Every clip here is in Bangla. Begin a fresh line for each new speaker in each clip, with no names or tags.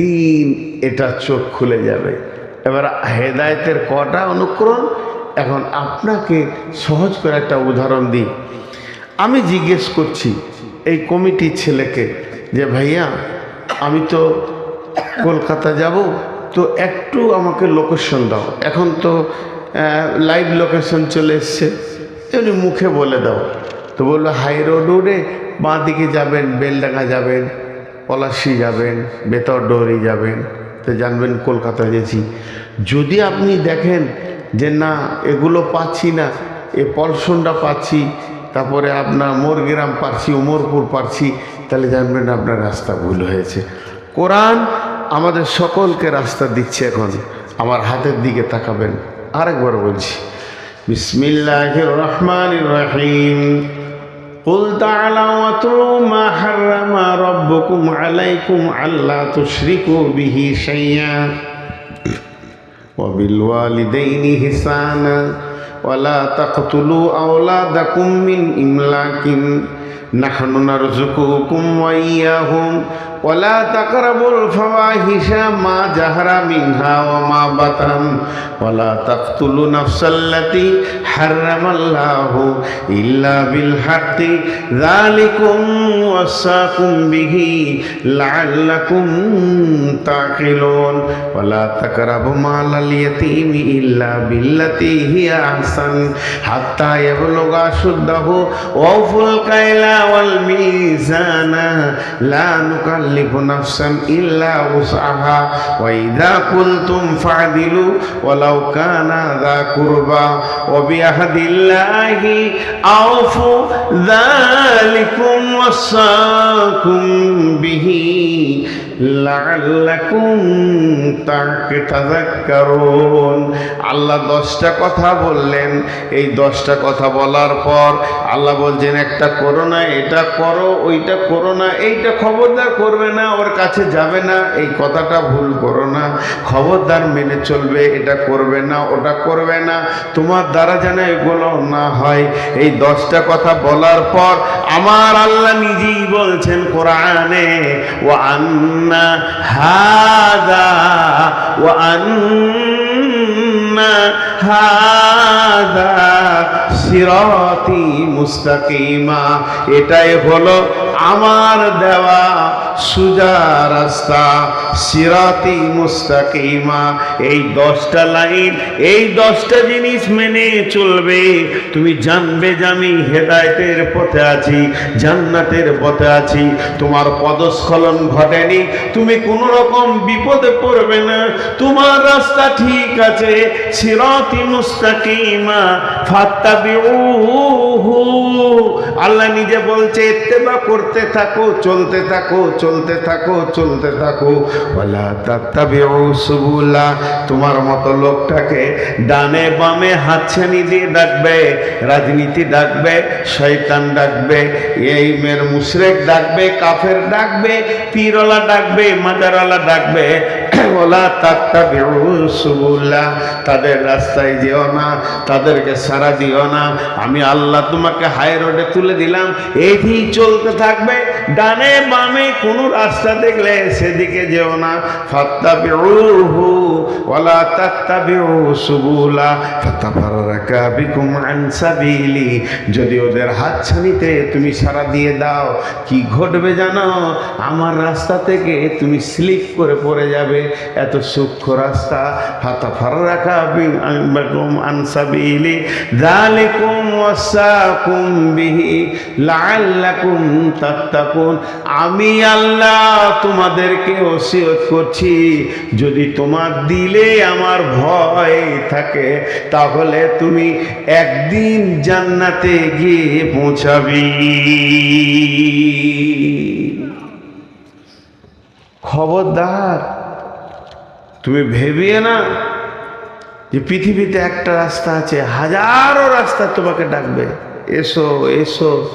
দিন এটা চোখ খুলে যাবে। এবার হেদায়তের কটা অনুকরণ? এখন আপনাকে সহজ করে একটা উদাহরণ দিই। আমি জিজ্ঞেস করছি এই কমিটির ছেলেকে যে, ভাইয়া, আমি তো কলকাতা যাব, তো একটু আমাকে লোকেশন দাও। এখন তো লাইভ লোকেশন চলে এসছে। এমনি মুখে বলে দাও। তো বলল, হাই রোড রোডে বাঁ দিকে যাবেন, বেলডাঙ্গা যাবেন। পলাশি যাবেন, বেতর ডোরি যাবেন, তো জানবেন কলকাতা গেছি। যদি আপনি দেখেন যে না, এগুলো পাচ্ছি না, এ পলসনটা পাচ্ছি, তারপরে আপনার মোরগ্রাম পারছি, উমরপুর পারছি, তাহলে জানবেন আপনার রাস্তা ভুল হয়েছে। কোরআন আমাদের সকলকে রাস্তা দিচ্ছে এখন আমার হাতের দিকে তাকাবেন। আরেকবার বলছি বিসমিল্লাহ রহমান রহিম। قل تعالوا واتلوا ما حرم ربكم عليكم ألا تشركوا به شيئا وبالوالدين حسانا ولا تقتلوا أولادكم من إملاق نحن نرزقكم وإياهم ওলা তাকরাবুল ফাওয়াহিশা মা জাহারা মিনহা ওয়া মা বাতান। ওলা তাকতুলু নাফসাল্লাতি হারামাল্লাহু ইল্লা বিল হাক্কি। যালিকুম ওয়াসাকুম বিহি লাআল্লাকুম তাকিলুন। ওলা তাকরাবু মালাল ইয়াতীমি ইল্লা বিল্লাতি হিয়া আহসান। হাত্তা ইয়াবলুগা শুদ্দাহু ওয়াফুল কাইলা ওয়াল মিজানা। লা নুকাল نكلف نفسا إلا وسعها. وإذا قلتم فاعدلوا ولو كان ذا قربى. وبعهد الله أوفوا ذلكم وصاكم به. আল্লাহ দশটা কথা বললেন। এই দশটা কথা বলার পর আল্লাহ বলছেন, একটা করো না, এটা করো, ওইটা করো না, এইটা খবরদার করবে না, ওর কাছে যাবে না, এই কথাটা ভুল করো না। খবরদার মেনে চলবে, এটা করবে না, ওটা করবে না। তোমার দ্বারা যেন এগুলো না হয়। এই দশটা কথা বলার পর আমার আল্লাহ নিজেই বলছেন, কোরআনে ও আন্না হাদা ও আন্না হাদা সিরাতি মুস্তাকিমা এটাই হলো আমার দেওয়া সুজা রাস্তা, সিরাতি মুস্তাকিমা। এই দশটা লাইন, এই দশটা জিনিস মেনে চলবে। তুমি জানবে যে আমি হেদায়তের পথে আছি, জান্নাতের পথে আছি। তোমার পদস্খলন ঘটেনি, তুমি কোনো রকম বিপদে পড়বে না। তোমার রাস্তা ঠিক আছে, সিরাতি মুস্তাকিমা। ফাত্তাবিউহু। আল্লাহ নিজে বলছে, ইত্তেবা করতে থাকো, চলতে থাকো চলতে থাকো চলতে থাকো। তোমার মতো লোকটাকে ডানে বামে হাতছানি দিয়ে ডাকবে, রাজনীতি ডাকবে, শয়তান ডাকবে, এই মেয়ের মুশরেক ডাকবে, কাফের ডাকবে, পীরওয়ালা ডাকবে মাজারওয়ালা ডাকবে। ওলা তাত্তাবিউ সুবুলা, তাদের রাস্তায় যেও না, তাদেরকে সারা দিও না। আমি আল্লাহ তোমাকে হাই রোডে তুলে দিলাম এইটি চলতে থাকবে। ডানে বামে কোনো রাস্তা দেখলে সেদিকে যেও না। ফাত্তা ফাত্তাবিউহু ওয়ালা তাত্তাবিউ সুবুলা, ফাতাফাররাকা বিকুম আন সাবিলি, যদি ওদের হাতছানিতে তুমি সারা দিয়ে দাও, কি ঘটবে জানো? আমার রাস্তা থেকে তুমি স্লিপ করে পড়ে যাবে। এত সূক্ষ্ম রাস্তা, ফাতাফাররাকা বিকুম আন সাবিলি, যালিকুম ওয়াসাকুম বিহি তাত্তাকুন। আমি আল্লাহ তোমাদেরকে ওসিয়ত করছি, যদি তোমার দিলে আমার ভয় থাকে, তাহলে তুমি একদিন জান্নাতে গিয়ে পৌঁছাবি। খবরদার তুমি ভেবিয়ে না যে পৃথিবীতে একটা রাস্তা আছে, হাজারো রাস্তা তোমাকে ডাকবে। এসো এসো।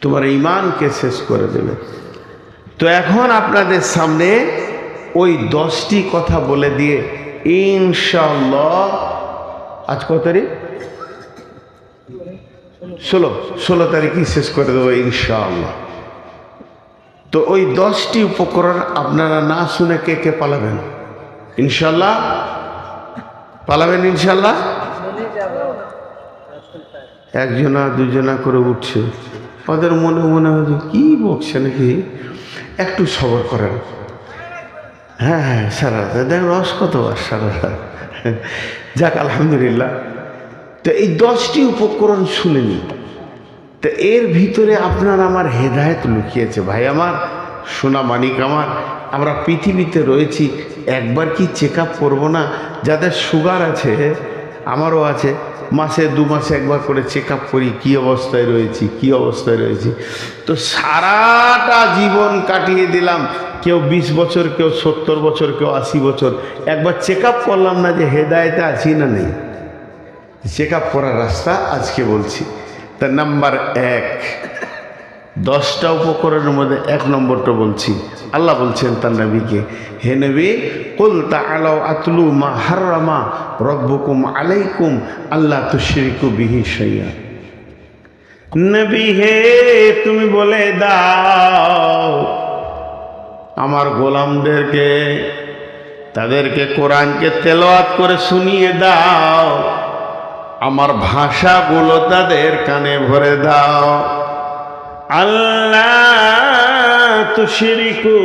তোমার ইমানকে শেষ করে দেবে। তো এখন আপনাদের সামনে ওই দশটি কথা বলে দিয়ে ইনশাল্লাহ আজ কত তারিখ? ষোলো। ষোলো তারিখই শেষ করে দেবো ইনশাআল্লাহ। তো ওই দশটি উপকরণ আপনারা না শুনে কে কে পালাবেন? ইনশাল্লাহ? পালাবেন ইনশাল্লাহ? একজনা, দুজনা করে উঠছে। ওদের মনে মনে হয় কী বকছে নাকি? একটু সবর করেন। হ্যাঁ হ্যাঁ সারা রাত। দেখ রস কত আর সারা রাত। যাক, আলহামদুলিল্লাহ। তো এই দশটি উপকরণ শুনে নিন। তো এর ভিতরে আপনার আমার হেদায়েত লুকিয়েছে। ভাই, আমার সোনা মানিক আমার, আমরা পৃথিবীতে রয়েছি, একবার কি চেক আপ করব না? যাদের সুগার আছে, আমারও আছে, মাসে দু মাসে একবার করে চেক আপ করি, কী অবস্থায় রয়েছি, কী অবস্থায় রয়েছি। তো সারাটা জীবন কাটিয়ে দিলাম, কেউ বিশ বছর, কেউ সত্তর বছর, কেউ আশি বছর। একবার চেক আপ করলাম না যে হেদায়েতে আছি না নেই। চেক আপ করার রাস্তা আজকে বলছি। তা নাম্বার এক। দশটা উপকরণের মধ্যে এক নম্বরটা বলছি। আল্লাহ বলছেন তার নবীকে, হে নবী, কুল তাআলাউ আতলু মা হাররামা রব্বুকুম আলাইকুম আল্লাহ তুশরিকু বিহি শাইয়া নবী হে, তুমি বলে দাও, আমার গোলামদেরকে, তাদেরকে কোরআনকে তেলাওয়াত করে শুনিয়ে দাও। আমার ভাষাগুলো তাদের কানে ভরে দাও। আল্লাহ তুশরিকু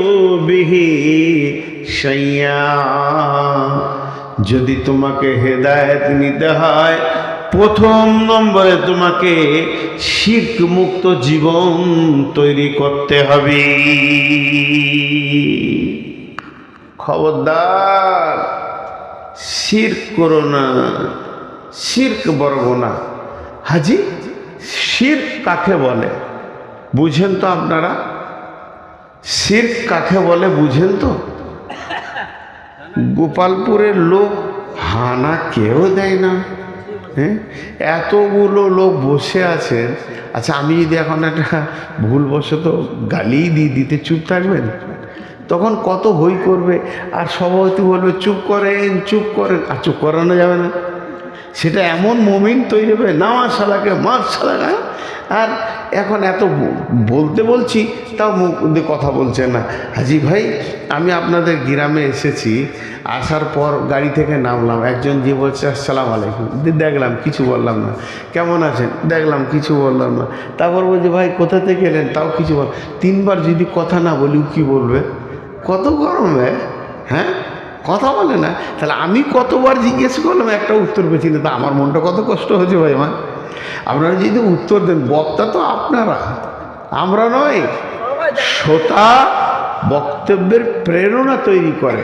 বিহি শাইয়া। যদি তোমাকে হেদায়েত নিতে হয়, প্রথম নম্বরে তোমাকে শিখ মুক্ত জীবন তৈরি করতে হবে। খবরদার শির্ক করো না। শির্ক বর্গ না হাজি, শির্ক কাকে বলে? বুঝেন তো আপনারা? শির্ক কাকে বলে বুঝেন তো? গোপালপুরের লোক হানা কেউ দেয় না। হ্যাঁ এতগুলো লোক বসে আছেন আচ্ছা আমি যদি এখন একটা ভুলবশত গালি দিয়ে দিতে চুপ থাকবেন? তখন কত হই করবে? আর সভাপতি বলবে, চুপ করেন চুপ করেন। আর চুপ করানো যাবে না। সেটা এমন মোমেন্ট তৈরি হবে না মার শালাকে মার শালাকে আর এখন এত বলতে বলছি, তাও মুখ দিয়ে কথা বলছে না। হাজি ভাই, আমি আপনাদের গ্রামে এসেছি, আসার পর গাড়ি থেকে নামলাম, একজন যে বলছে, আসসালাম আলাইকুম। দেখলাম, কিছু বললাম না। কেমন আছেন? দেখলাম, কিছু বললাম না। তারপর বলছে, ভাই, কোথা থেকে এলেন? তাও কিছু বল, তিনবার যদি কথা না বলি কী বলবে? কত গরম হ্যাঁ হ্যাঁ? কথা বলে না। তাহলে আমি কতবার জিজ্ঞেস করলাম, একটা উত্তর পেয়েছি না তা আমার মনটা কত কষ্ট হয়েছে ভাই আমার আপনারা যদি উত্তর দেন, বক্তা তো আপনারা। আমরা নয়, শ্রোতা বক্তব্যের প্রেরণা তৈরি করে।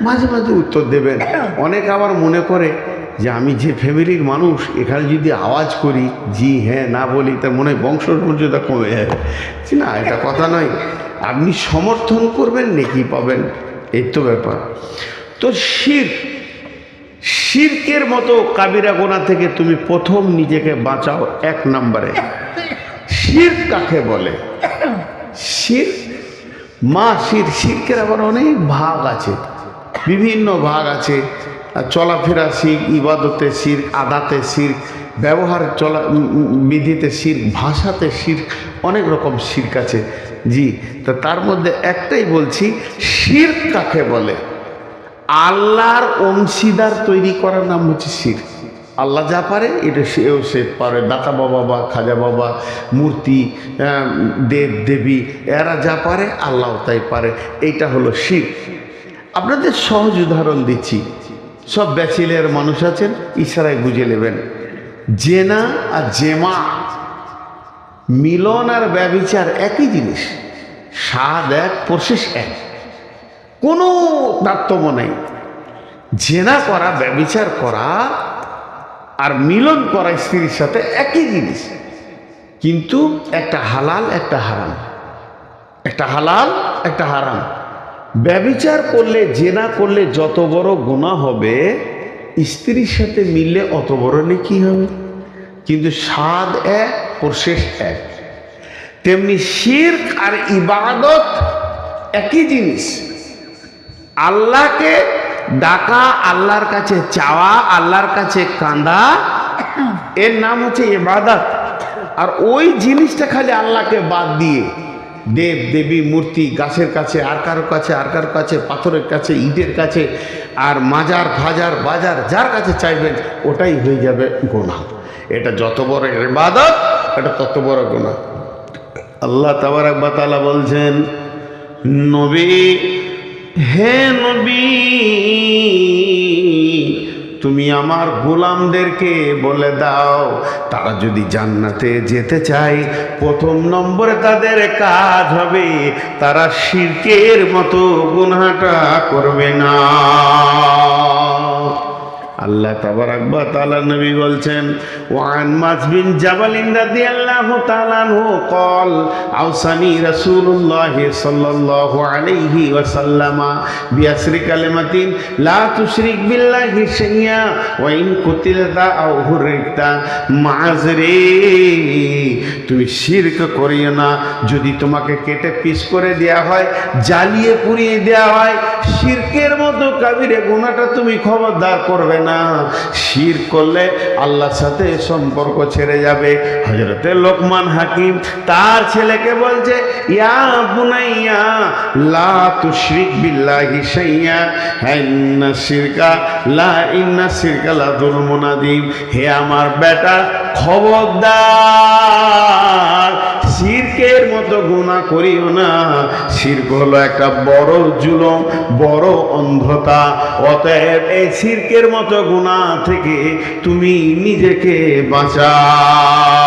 মাঝে মাঝে উত্তর দেবেন। অনেক আবার মনে করে যে আমি যে ফ্যামিলির মানুষ, এখানে যদি আওয়াজ করি, জি হ্যাঁ না বলি, তার মনে হয় বংশ মর্যাদা কমে যাবে। না, এটা কথা নয়। আপনি সমর্থন করবেন, নাকি পাবেন। এই তো ব্যাপার। তো শির, শিরকের মতো কাবিরা গোনা থেকে তুমি প্রথম নিজেকে বাঁচাও এক নম্বরে। শির কাকে বলে? শির? মা শির, শিরকের আবার অনেক ভাগ আছে। বিভিন্ন ভাগ আছে। চলাফেরা শির, ইবাদতে শির, আদাতে শির, ব্যবহার চলা বিধিতে শির, ভাষাতে শির অনেক রকম শির্ক আছে। জি, তা তার মধ্যে একটাই বলছি শির কাকে বলে? আল্লাহর অংশীদার তৈরি করার নাম হচ্ছে শির আল্লাহ যা পারে, এটা সেও সে পারে। দাতা বাবা বা খাজা বাবা, মূর্তি দেব, দেবী, এরা যা পারে আল্লাহ তাই পারে। এইটা হলো শির আপনাদের সহজ উদাহরণ দিচ্ছি। সব ব্যাচিলের মানুষ আছেন, ইশারায় বুঝে নেবেন। জেনা আর জেমা মিলন আর ব্যবিচার একই জিনিস। স্বাদ এক, প্রসেস এক। কোনো তারতম্য নেই। জেনা করা, ব্যবিচার করা আর মিলন করা স্ত্রীর সাথে একই জিনিস। কিন্তু একটা হালাল, একটা হারাম। একটা হালাল, একটা হারাম। ব্যবিচার করলে, জেনা করলে যত বড় গুণা হবে, স্ত্রীর সাথে মিললে অত বড় নেই নেকি হবে। কিন্তু স্বাদ এক প্রসেস এক। তেমনি শির্ক আর ইবাদত একই জিনিস। আল্লাহকে ডাকা, আল্লাহর কাছে চাওয়া, আল্লাহর কাছে কান্দা এর নাম হচ্ছে ইবাদত। আর ওই জিনিসটা খালি আল্লাহকে বাদ দিয়ে দেব, দেবী, মূর্তি, গাছের কাছে, আর কারও কাছে, আর কারও কাছে, পাথরের কাছে, ইটের কাছে, আর মাজার, ফাজার, বাজার, যার কাছে চাইবেন, ওটাই হয়ে যাবে গোনা এটা যত বড় ইবাদত এটা তত বড় গোনা আল্লাহ তাবারাক বাতালা বলছেন, নবী, হে নবী, তুমি আমার গোলামদেরকে বলে দাও, তারা যদি জান্নাতে যেতে চায়, প্রথম নম্বরে তাদের কাজ হবে, তারা শিরকের মতো গুনাহটা করবে না। আল্লাহ তাবারাকবা তাআলা নবী বলছেন, ওয়ান মাস বিন জাবালিন রাদিয়াল্লাহু তাআলা হু কল আউসানি রাসূলুল্লাহ সাল্লাল্লাহু আলাইহি ওয়াসাল্লামা বিআসরি কালিমাতিন, লা তুশরিক বিল্লাহি শাইয়া, ওয়া কুতিলতা আও হুরিকতা মাযরি তুমি শিরক করিও না, যদি তোমাকে কেটে পিস করে দেয়া হয়, জ্বালিয়ে পুড়িয়ে দেয়া হয়, শিরকের মতো কাবিরে গুনাহটা তুমি খবরদার করবে না। শির করলে আল্লাহর সাথে সম্পর্ক ছেড়ে যাবে। হজরতে লোকমান হাকিম তার ছেলেকে বলছে, ইয়া বুনাইয়া, লা বিল্লাহি শাইয়া ইন্না শিরকা লা ইন্না শিরকা লা হে আমার বেটা খবরদার শিরকের মতো গুণা করিও না। শিরক হলো একটা বড় জুলম, বড় অন্ধতা। অতএব এই শিরকের মতো গুণা থেকে তুমি নিজেকে বাঁচাও।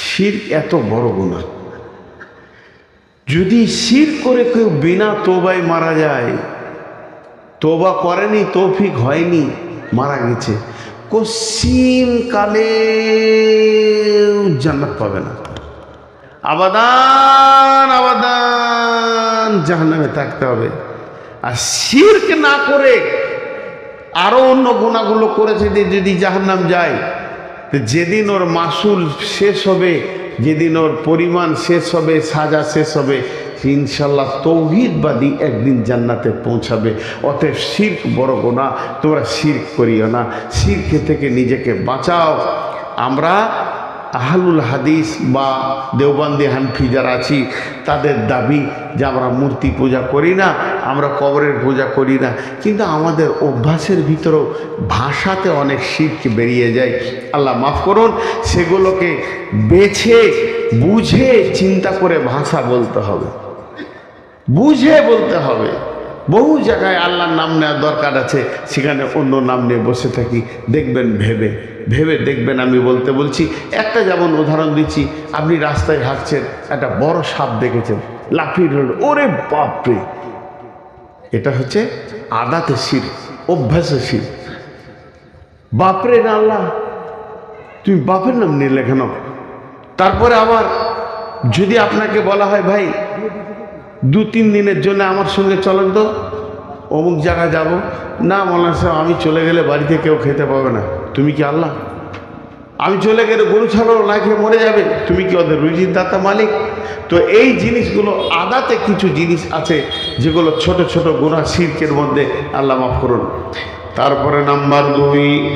শির এত বড় গুণা যদি শির করে কেউ বিনা তোবায় মারা যায়, তোবা করেনি, তৌফিক হয়নি, মারা গেছে। কসিম কালে জান্নাত পাবে না। আবাদান আবাদান, জাহান্নামে থাকতে হবে। আর শিরক না করে আরও অন্য গুণাগুলো করেছে যদি জাহান্নাম যায় যেদিন ওর মাসুল শেষ হবে, যেদিন ওর পরিমাণ শেষ হবে, সাজা শেষ হবে ইনশাল্লাহ তৌহিদবাদী একদিন জান্নাতে পৌঁছাবে। অতএব শির্ক বড় গোনা তোমরা শির্ক করিও না। শির্কে থেকে নিজেকে বাঁচাও। আমরা আহলুল হাদিস বা দেওবন্দি হানফি যারা আছি, তাদের দাবি যে আমরা মূর্তি পূজা করি না, আমরা কবরের পূজা করি না। কিন্তু আমাদের অভ্যাসের ভিতরেও ভাষাতে অনেক শির্ক বেরিয়ে যায়। আল্লাহ মাফ করুন, সেগুলোকে বেছে, বুঝে, চিন্তা করে ভাষা বলতে হবে। বুঝে বলতে হবে। বহু জায়গায় আল্লাহর নাম নেওয়ার দরকার আছে, সেখানে অন্য নাম নিয়ে বসে থাকি, দেখবেন ভেবে। ভেবে দেখবেন আমি বলতে বলছি, একটা যেমন উদাহরণ দিচ্ছি, আপনি রাস্তায় হাঁটছেন, একটা বড় সাপ দেখেছেন, লাফিয়ে ধরল, ওরে বাপরে! এটা হচ্ছে আদাতে শির, অভ্যাসে শির। বাপরে না আল্লাহ, তুমি বাপের নাম নিলে কেন তারপরে আবার যদি আপনাকে বলা হয়, ভাই দু তিন দিনের জন্য আমার সঙ্গে চলেন তো। অমুক জায়গায় যাব। না মনে সাহেব, আমি চলে গেলে বাড়িতে কেউ খেতে পাবে না। তুমি কি আল্লাহ? আমি চলে গেলে গরু ছাড়াও না খেয়ে মরে যাবে। তুমি কি ওদের রুজির দাতা মালিক? তো এই জিনিসগুলো, আদাতে কিছু জিনিস আছে যেগুলো ছোট ছোট গুণা শির্কের মধ্যে আল্লাহ মাফ করুন। তারপরে নাম্বার দুই